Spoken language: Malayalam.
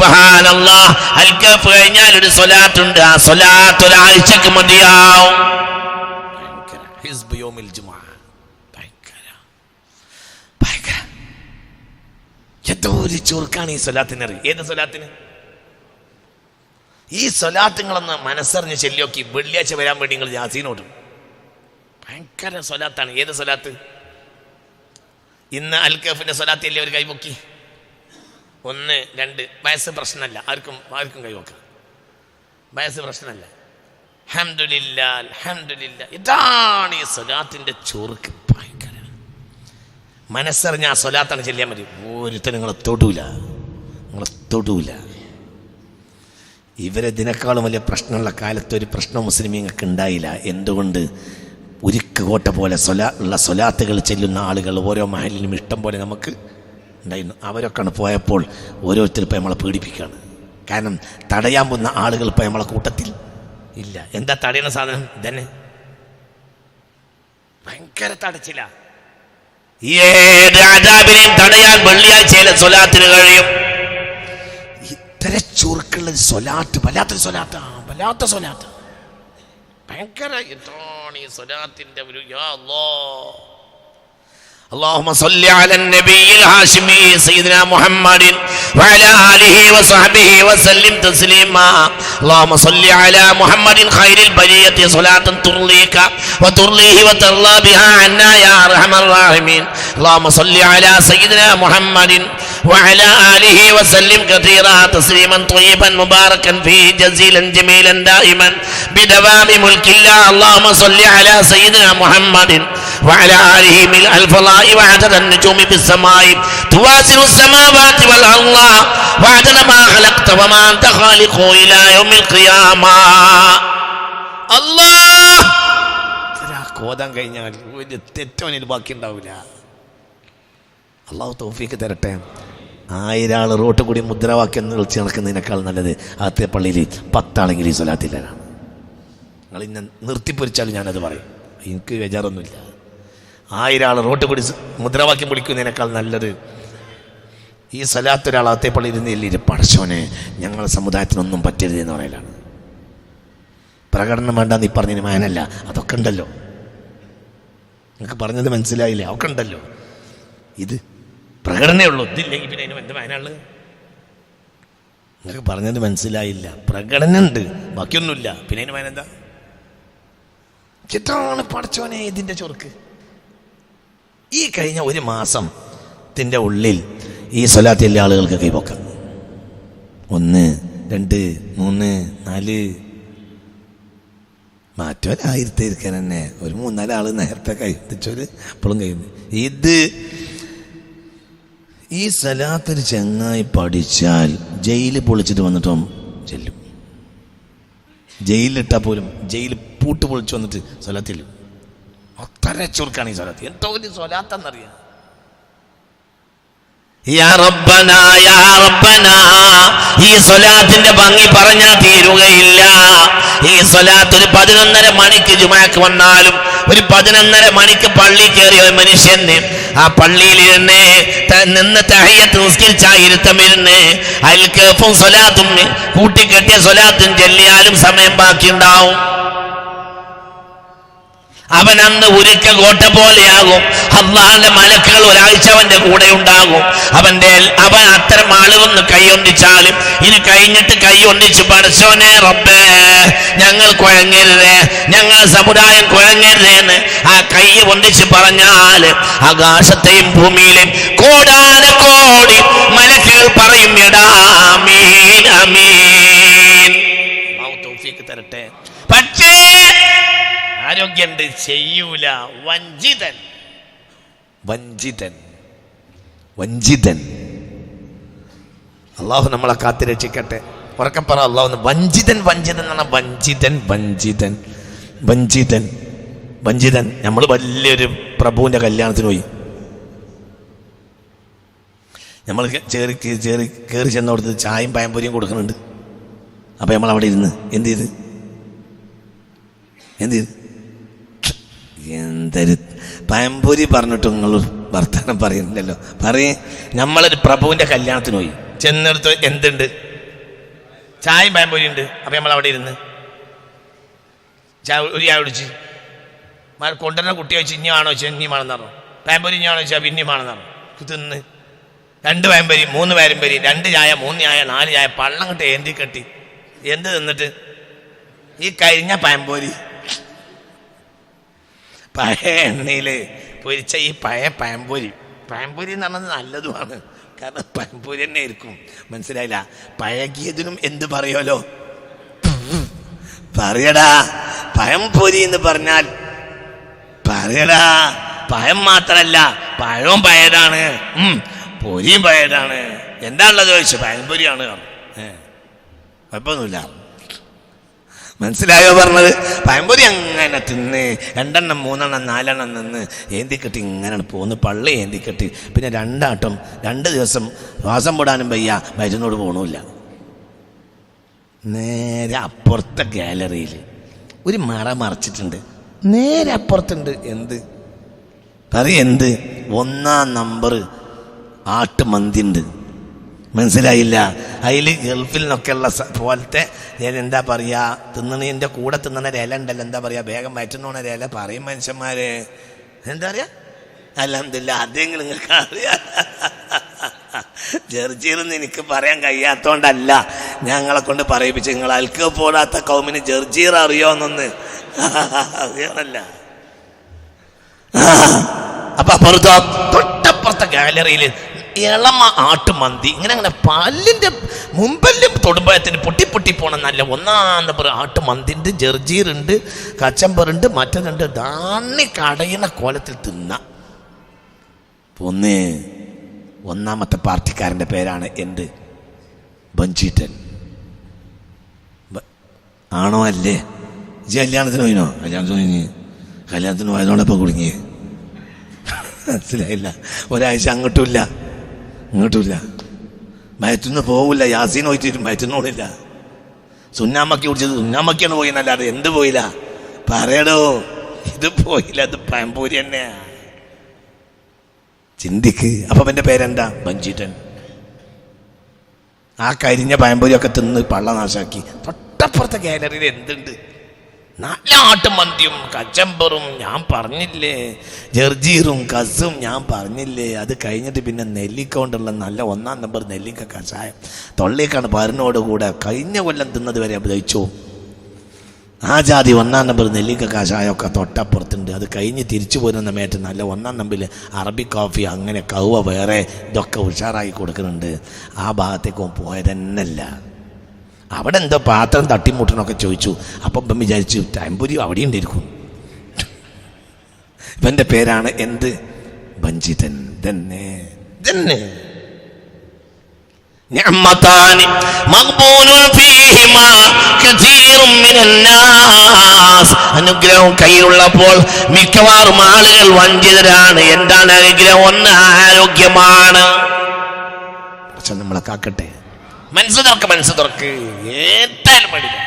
സുബഹാനല്ലാ. അൽക്കഫ് കഴിഞ്ഞാൽ ഒരു സ്വലാത്തുണ്ട്. ആ സ്വലാത്ത് ഒരാഴ്ചക്ക് മതിയാവും. എന്തോ ഈ സ്വലാത്തിന് ഏത് സ്വലാത്തിന്? ഈ സ്വലാത്തുങ്ങളൊന്ന് മനസ്സറിഞ്ഞ് ചെല്ലിയോക്കി വെള്ളിയാഴ്ച വരാൻ വേണ്ടി നിങ്ങൾ ജാസീനോട്. ഭയങ്കര സ്വലാത്താണ്. ഏത് സ്വലാത്ത്? ഇന്ന് അൽക്കഫിന്റെ സ്വലാത്ത് അല്ലേ ഒരു കൈപൊക്കി ഒന്ന് രണ്ട്. വയസ്സ് പ്രശ്നമല്ല. ആർക്കും ആർക്കും കൈവക്കാം വയസ്സ് പ്രശ്നമല്ല. ഹംദുലില്ല അൽഹംദുലില്ല. ഇതാണ് ഈ സ്വലാത്തിന്റെ ചോറുക്ക്. ഭയങ്കര മനസ്സറിഞ്ഞ ആ സ്വലാത്താണ് ചെല്ലിയാൽ മതി. ഒരുത്തരും നിങ്ങളെ തൊടൂല. നിങ്ങളെ തൊടൂല. ഇവരെ ഇതിനേക്കാളും വലിയ പ്രശ്നമുള്ള കാലത്ത് ഒരു പ്രശ്നം മുസ്ലിമീങ്ങൾക്ക് ഉണ്ടായില്ല. എന്തുകൊണ്ട്? ഉരുക്ക് കോട്ട പോലെ സ്വലാ ഉള്ള സ്വലാത്തുകൾ ചെല്ലുന്ന ആളുകൾ ഓരോ മഹലിലും ഇഷ്ടം പോലെ നമുക്ക് ഉണ്ടായിരുന്നു അവരൊക്കെയാണ് പോയപ്പോൾ ഓരോരുത്തർ ഇപ്പം നമ്മളെ പേടിപ്പിക്കുകയാണ് കാരണം തടയാൻ പോകുന്ന ആളുകൾ ഇപ്പം നമ്മളെ കൂട്ടത്തിൽ ഇല്ല. എന്താ തടയുന്ന സാധനം? ഇതന്നെ. ഭയങ്കര തടച്ചില്ല ഏത് ആദാബിനെയും തടയാൻ വെള്ളിയാഴ്ചയിലെ സ്വലാത്തിന് കഴിയും. ഇത്ര ചുരുക്കുള്ള സ്വലാത്ത് വല്ലാത്തൊരു സ്വലാത്താ വല്ലാത്ത സ്വലാത്ത്. ഭയങ്കര എന്താണ് ഈ സ്വലാത്തിന്റെ ഒരു യാ അല്ലാ. اللهم صل على النبي الهاشمي سيدنا محمد وعلى آله وصحبه وسلم تسليما. اللهم صل على محمد خير البرية صلاة ترليك وترليه وترضى بها عنا يا أرحم الراحمين. اللهم صل على سيدنا محمد وعلى آله وسلم كثيرا تسليما طيبا مباركا فيه جزيلا جميلا دائما بدوام ملك الله. اللهم صل على سيدنا محمد وعلى آله ملء الفضاء وعدد النجوم بالسماء تواسر السماوات والأرض وعدد ما خلقت وما أنت خالق إلى يوم القيامة الله കോതാൻ കഴിഞ്ഞാൽ ഒരു തെറ്റോനിൽ ബാക്കി ഉണ്ടാവില്ല അള്ളാഹു തൗഫീക്ക് തരട്ടെ ആയിരം ആൾ റോട്ട് കൂടി മുദ്രാവാക്യം വിളിച്ച് നടക്കുന്നതിനേക്കാൾ നല്ലത് അകത്തെ പള്ളിയിൽ പത്താളെങ്കിലും ഈ സ്വലാത്തില്ലാണ് നിങ്ങൾ ഇന്നെ നിർത്തിപ്പൊരിച്ചാലും ഞാനത് പറയും എനിക്ക് ബേജാറൊന്നുമില്ല ആയിരം റോട്ട് സ് മുദ്രാവാക്യം വിളിക്കുന്നതിനേക്കാൾ നല്ലത്. ഈ സലാത്ത് ഒരാൾ അത്തേപ്പള്ളി ഇരുന്നില്ല പടച്ചോനെ ഞങ്ങളുടെ സമുദായത്തിനൊന്നും പറ്റരുത് എന്ന് പറയലാണ്. പ്രകടനം വേണ്ട നീ പറഞ്ഞതിന് മാനല്ല. അതൊക്കെ ഉണ്ടല്ലോ. നിങ്ങൾക്ക് പറഞ്ഞത് മനസ്സിലായില്ലേ? അതൊക്കെ ഉണ്ടല്ലോ. ഇത് പ്രകടനേ ഉള്ളൂ. ഇതില്ലെങ്കിൽ പിന്നെ അതിന് എന്ത് മാനാൾ നിങ്ങൾക്ക് പറഞ്ഞത് മനസ്സിലായില്ല. പ്രകടനം ഉണ്ട് ബാക്കിയൊന്നുമില്ല. പിന്നെ അതിന് മാനെന്താ? ചിത്രമാണ് പടച്ചോനെ ഇതിന്റെ ചൊറുക്ക്. ഈ കഴിഞ്ഞ ഒരു മാസം മാസത്തിന്റെ ഉള്ളിൽ ഈ സ്വലാത്തിലെ ആളുകൾക്ക് കൈപൊക്കാം ഒന്ന് രണ്ട് മൂന്ന് നാല്. മറ്റൊരായിരത്തി ഇരിക്കാൻ തന്നെ. ഒരു മൂന്നാൽ ആൾ നേരത്തെ കൈത്തിച്ചൊരു ഇപ്പോഴും കഴിയുന്നു ഇത് ഈ സലാത്തൊരു ചങ്ങായി പഠിച്ചാൽ ജയിലിൽ പൊളിച്ചിട്ട് വന്നിട്ടും ചെല്ലും. ജയിലിലിട്ടാൽ പോലും ജയിലിൽ പൂട്ട് പൊളിച്ച് വന്നിട്ട് സ്വലാത്തില്ലും അത്ര ചുരുക്കാണ് ഈ സ്വലാത്ത് എന്തോ വലിയ സ്വലാത്തെന്നറിയാം. ഈ സ്വലാത്തിന്റെ ഭംഗി പറഞ്ഞാൽ തീരുകയില്ല. ഈ സ്വലാത്ത് ഒരു പതിനൊന്നര മണിക്ക് ജുമാക്ക് വന്നാലും ഒരു പതിനൊന്നര മണിക്ക് പള്ളി കയറിയ ഒരു മനുഷ്യന് ആ പള്ളിയിൽ ഇരുന്ന് നിന്ന് തഹയ്യത്ത് നിസ്കരിച്ചായിരുത്തം ഇരുന്ന് അൽക്കഫും സ്വലാത്തും കൂട്ടിക്കെട്ടിയ സ്വലാത്തും ചെല്ലിയാലും സമയം ബാക്കിയുണ്ടാവും. അവൻ അന്ന് ഉരുക്ക കോട്ട പോലെയാകും. അള്ളാന്റെ മലക്കുകൾ ഒരാഴ്ച അവന്റെ കൂടെ ഉണ്ടാകും. അവന്റെ അവൻ അത്തരം ആളുകളൊന്ന് കൈയൊന്നിച്ചാലും ഇനി കഴിഞ്ഞിട്ട് കൈയൊന്നിച്ച് പഠിച്ചോനെ റബ്ബേ ഞങ്ങൾ കുഴങ്ങരുതേ ഞങ്ങൾ സമുദായം കുഴങ്ങരുതേ എന്ന് ആ കൈ ഒന്നിച്ച് പറഞ്ഞാൽ ആകാശത്തെയും ഭൂമിയിലെയും കോടാന കോടി മലക്കുകൾ പറയും എടാ അമീൻ അമീൻ. തരട്ടെ. ആരോഗ്യമുണ്ട് ചെയ്യൂല. വഞ്ചിതൻ. വഞ്ചിതൻ. വഞ്ചിതൻ. അള്ളാഹു നമ്മളെ കാത്തി രക്ഷിക്കട്ടെ. ഉറക്കം പറ അള്ളാഹു വഞ്ചിതൻ വഞ്ചിതൻ എന്നാണ് വഞ്ചിതൻ വഞ്ചിതൻ വഞ്ചിതൻ വഞ്ചിതൻ. നമ്മൾ വലിയൊരു പ്രഭുവിന്റെ കല്യാണത്തിന് പോയി. നമ്മൾ ചേറി ചേറി കയറി ചെന്നോടത്ത് ചായയും പയമ്പൊരിയും കൊടുക്കുന്നുണ്ട്. അപ്പം നമ്മൾ അവിടെ ഇരുന്ന് എന്ത് ചെയ്ത്? എന്ത് ചെയ്ത്? എന്തൊരു പയമ്പൂരി പറഞ്ഞിട്ട് നിങ്ങൾ വർത്തമാനം പറയുന്നില്ലല്ലോ. പറയേ. നമ്മളൊരു പ്രഭുവിന്റെ കല്യാണത്തിന് പോയി. ചെന്നിടത്ത് എന്തുണ്ട്? ചായയും പഴംപൊരി ഉണ്ട്. അപ്പം നമ്മൾ അവിടെ ഇരുന്ന് ചായ ഒരു ചായ കുടിച്ച് കൊണ്ടുവരുന്ന കുട്ടി വെച്ച് ഇനി വേണോ വെച്ചാൽ ഇനിയുമാണെന്ന് പറഞ്ഞു. പഴംപൊരി ഇനി വേണോ വെച്ചാൽ പിന്നെ വേണമെന്ന് പറഞ്ഞു. തിന്ന് രണ്ട് പഴംപൊരി മൂന്ന് പഴംപൊരി രണ്ട് ചായ മൂന്ന് ചായ നാല് ചായ പള്ളം കിട്ടി ഏന്തി കെട്ടി. എന്ത് തിന്നിട്ട്? ഈ കഴിഞ്ഞ പഴംപൊരി. പഴയ എണ്ണയിൽ പൊരിച്ച ഈ പഴയ പഴംപൊരി. പഴംപൊരി എന്ന് പറഞ്ഞത് നല്ലതുമാണ്. കാരണം പഴംപൊരി തന്നെ ആയിരിക്കും. മനസ്സിലായില്ല? പഴകിയതിനും എന്ത് പറയുമല്ലോ പറയടാ പഴംപൊരി എന്ന് പറഞ്ഞാൽ പറയടാ പഴം മാത്രമല്ല പഴവും പഴയതാണ്. ഉം, പൊരിയും പഴയതാണ്. എന്താണുള്ളത് ചോദിച്ചു? പഴംപൊരിയാണ്. കുഴപ്പമൊന്നുമില്ല. മനസ്സിലായോ പറഞ്ഞത്? പഴംപൊരി അങ്ങനെ തിന്ന് രണ്ടെണ്ണം മൂന്നെണ്ണം നാലെണ്ണം നിന്ന് ഏന്തിക്കെട്ടി ഇങ്ങനെ പോന്ന് പള്ളി ഏന്തിക്കെട്ടി. പിന്നെ രണ്ടാട്ടം രണ്ട് ദിവസം വാസം പോടാനും വയ്യ മരുന്നോട് പോകണമില്ല നേരെ അപ്പുറത്തെ ഗാലറിയിൽ ഒരു മറ മറച്ചിട്ടുണ്ട്. നേരെ അപ്പുറത്തുണ്ട്. എന്ത്? പറയ എന്ത്? ഒന്നാം നമ്പർ ആട്ട് ഉണ്ട് മനസ്സിലായില്ല. അതിൽ ഗൾഫിൽ നിന്നൊക്കെയുള്ള പോലത്തെ ഞാൻ എന്താ പറയുക തിന്നണതിന്റെ കൂടെ തിന്നണ ഇല ഉണ്ടല്ലോ. എന്താ പറയുക വേഗം വയറ്റുന്നോണ ഇല പറയും മനുഷ്യന്മാരെ. എന്താ പറയുക അലഹമില്ല അതെങ്കിലും നിങ്ങൾക്ക് അറിയാം. നിന്ന് എനിക്ക് പറയാൻ കഴിയാത്തോണ്ടല്ല ഞങ്ങളെ കൊണ്ട് പറയിപ്പിച്ച് നിങ്ങൾ അൽക്ക് പോടാത്ത കൗമിന് ജർജീർ അറിയോന്നൊന്ന്. അറിയണല്ല അപ്പൊ അപ്പുറത്തോ തൊട്ടപ്പുറത്തെ ഗാലറിയിൽ ഇളമ ആട്ടുമന്തി. ഇങ്ങനെ അങ്ങനെ പല്ലിന്റെ മുമ്പല്ലും തൊടുമ്പഴത്തിന് പൊട്ടി പൊട്ടി പോണ നല്ല പറയും ആട്ടുമന്തിണ്ട് ജർജീറുണ്ട് കച്ചമ്പറുണ്ട് മറ്റതുണ്ട് ദാണ്ണി കടയുന്ന കോലത്തിൽ തിന്ന. ഒന്ന് ഒന്നാമത്തെ പാർട്ടിക്കാരന്റെ പേരാണ് എന്ത്? ബഞ്ചീട്ടൻ ആണോ അല്ലേ? ജി കല്യാണത്തിന് പോയിനോ? കല്യാണത്തിന് പോയിന് കല്യാണത്തിന് പോയതോടൊപ്പം കുടുങ്ങി മനസ്സിലായില്ല. ഒരാഴ്ച അങ്ങോട്ടുമില്ല ഇങ്ങോട്ടുമില്ല മയത്തുനിന്ന് പോകില്ല യാസീൻ പോയിട്ട് മയറ്റുന്നോളില്ല സുന്നാമ്മക്ക് കുടിച്ചത് സുന്നാമ്മക്കാണ് പോയി എന്നല്ലാതെ എന്ത് പോയില്ല. പറയടോ ഇത് പോയില്ല അത് പഴംപൂരി തന്നെയാ. ചിന്തിക്ക് അപ്പം എന്റെ പേരെന്താ? ബഞ്ചീട്ടൻ ആ കരിഞ്ഞ പഴംപൊരിയൊക്കെ തിന്ന് പള്ള നാശാക്കി. തൊട്ടപ്പുറത്തെ ഗാലറിയിൽ എന്തുണ്ട്? നല്ല ആട്ടുമന്തിയും കച്ചമ്പറും ഞാൻ പറഞ്ഞില്ലേ? ജർജീറും കസും ഞാൻ പറഞ്ഞില്ലേ? അത് കഴിഞ്ഞിട്ട് പിന്നെ നെല്ലിക്ക കൊണ്ടുള്ള നല്ല ഒന്നാം നമ്പർ നെല്ലിക്ക കഷായം. തൊള്ളിക്കാണ് പരനോടുകൂടെ കഴിഞ്ഞ കൊല്ലം തിന്നത് വരെ അഭിനയിച്ചു. ആ ജാതി ഒന്നാം നമ്പർ നെല്ലിക്ക കഷായമൊക്കെ തൊട്ടപ്പുറത്തുണ്ട്. അത് കഴിഞ്ഞ് തിരിച്ചു പോരുന്ന മേറ്റ് നല്ല ഒന്നാം നമ്പറിൽ അറബി കോഫി അങ്ങനെ കൗവ വേറെ ഇതൊക്കെ ഉഷാറായി കൊടുക്കുന്നുണ്ട്. ആ ഭാഗത്തേക്കും പോയതന്നല്ല അവിടെ എന്തോ പാത്രം തട്ടിമുട്ടണമൊക്കെ ചോദിച്ചു അപ്പം ഇപ്പം വിചാരിച്ചു ടൈംപുരി അവിടെ ഉണ്ടായിരിക്കും ഇവന്റെ പേരാണ് എന്ത് ബഞ്ചിതൻ തന്നെ തന്നെ نعمتان مقبول فيهما كثير من الناس അനുഗ്രഹം കയ്യിലുള്ളപ്പോൾ മിക്കവാറും ആളുകൾ വഞ്ചിതരാണ് എന്താണ് അനുഗ്രഹം ഒന്ന് ആരോഗ്യമാണ് പക്ഷെ നമ്മളെ കാക്കട്ടെ മനസ്സ് തുറക്ക് മനസ്സ് തുറക്ക്. ഏറ്റാലും പഠിക്കാം